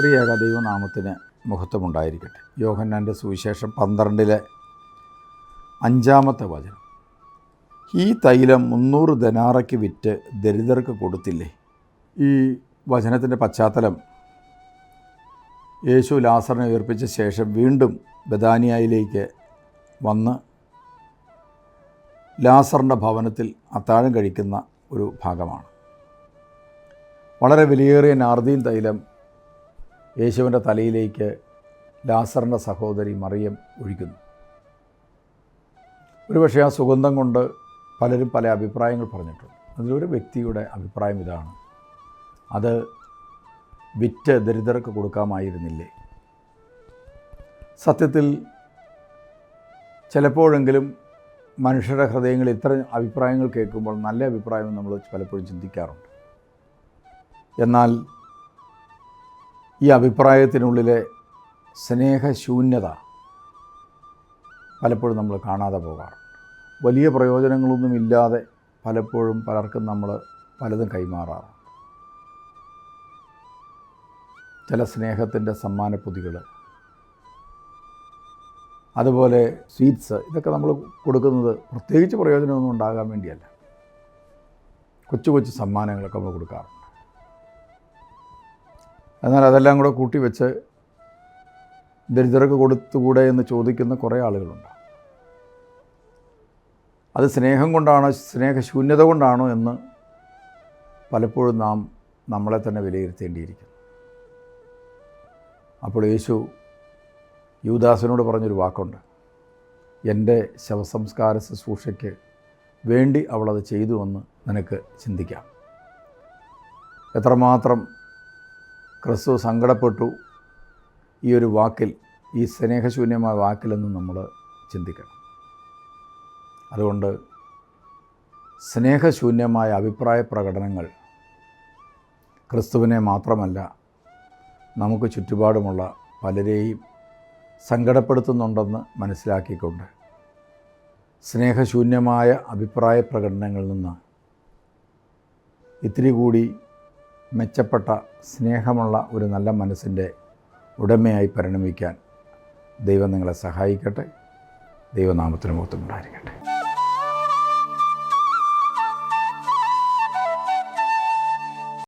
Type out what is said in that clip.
ത്രിയേക ദൈവനാമത്തിന് മഹത്വമുണ്ടായിരിക്കട്ടെ. യോഹന്നാന്റെ സുവിശേഷം പന്ത്രണ്ടിലെ അഞ്ചാമത്തെ വചനം. ഈ തൈലം മുന്നൂറ് ധനാറയ്ക്ക് വിറ്റ് ദരിദ്രർക്ക് കൊടുത്തില്ലേ? ഈ വചനത്തിന്റെ പശ്ചാത്തലം യേശു ലാസറിനെ ഉയർപ്പിച്ച ശേഷം വീണ്ടും ബദാനിയയിലേക്ക് വന്ന് ലാസറിന്റെ ഭവനത്തിൽ അത്താഴം കഴിക്കുന്ന ഒരു ഭാഗമാണ്. വളരെ വിലയേറിയ നാർദീൻ തൈലം യേശുവിന്റെ തലയിലേക്ക് ലാസറിന്റെ സഹോദരി മറിയം ഒഴിക്കുന്നു ഒരുപക്ഷെ ആ സുഗന്ധം കൊണ്ട് പലരും പല അഭിപ്രായങ്ങൾ പറഞ്ഞിട്ടുണ്ട്. അതിലൊരു വ്യക്തിയുടെ അഭിപ്രായം ഇതാണ്. അത് വിറ്റ് ദരിദ്രർക്ക് കൊടുക്കാമായിരുന്നില്ലേ? സത്യത്തിൽ ചിലപ്പോഴെങ്കിലും മനുഷ്യരുടെ ഹൃദയങ്ങളിൽ ഇത്തരം അഭിപ്രായങ്ങൾ കേൾക്കുമ്പോൾ നല്ല അഭിപ്രായം നമ്മൾ പലപ്പോഴും ചിന്തിക്കാറുണ്ട്. എന്നാൽ ഈ അഭിപ്രായത്തിനുള്ളിലെ സ്നേഹശൂന്യത പലപ്പോഴും നമ്മൾ കാണാതെ പോകാറുണ്ട് വലിയ പ്രയോജനങ്ങളൊന്നുമില്ലാതെ പലപ്പോഴും പലർക്കും നമ്മൾ പലതും കൈമാറാറുണ്ട് ചില സ്നേഹത്തിന്റെ സമ്മാനപ്പൊതികൾ അതുപോലെ സ്വീറ്റ്സ് ഇതൊക്കെ നമ്മൾ കൊടുക്കുന്നത് പ്രത്യേകിച്ച് പ്രയോജനമൊന്നും ഉണ്ടാകാൻ വേണ്ടിയല്ല. കൊച്ചു കൊച്ചു സമ്മാനങ്ങളൊക്കെ നമ്മൾ കൊടുക്കാറുണ്ട് എന്നാൽ അതെല്ലാം കൂടെ കൂട്ടി വെച്ച് ദരിദ്രർക്ക് കൊടുത്തുകൂടെ എന്ന് ചോദിക്കുന്ന കുറേ ആളുകളുണ്ട്. അത് സ്നേഹം കൊണ്ടാണോ സ്നേഹശൂന്യത കൊണ്ടാണോ എന്ന് പലപ്പോഴും നാം നമ്മളെ തന്നെ വിലയിരുത്തേണ്ടിയിരിക്കുന്നു. അപ്പോൾ യേശു യൂദാസിനോട് പറഞ്ഞൊരു വാക്കുണ്ട്. എന്റെ ശവസംസ്കാര ശുശ്രൂഷയ്ക്ക് വേണ്ടി അവളത് ചെയ്തുവെന്ന് നിനക്ക് ചിന്തിക്കാം. എത്രമാത്രം ക്രിസ്തു സങ്കടപ്പെട്ടു. ഈ ഒരു വാക്കിൽ ഈ സ്നേഹശൂന്യമായ വാക്കിലെന്ന് നമ്മൾ ചിന്തിക്കണം. അതുകൊണ്ട് സ്നേഹശൂന്യമായ അഭിപ്രായ പ്രകടനങ്ങൾ ക്രിസ്തുവിനെ മാത്രമല്ല നമുക്ക് ചുറ്റുപാടുമുള്ള പലരെയും സങ്കടപ്പെടുത്തുന്നുണ്ടെന്ന് മനസ്സിലാക്കിക്കൊണ്ട് സ്നേഹശൂന്യമായ അഭിപ്രായ പ്രകടനങ്ങളിൽ നിന്ന് ഇത്തിരി കൂടി മെച്ചപ്പെട്ട സ്നേഹമുള്ള ഒരു നല്ല മനസ്സിന്റെ ഉടമയായി പരിണമിക്കാൻ ദൈവം നിങ്ങളെ സഹായിക്കട്ടെ. ദൈവനാമത്തിന് മുഖത്തുണ്ടായിരിക്കട്ടെ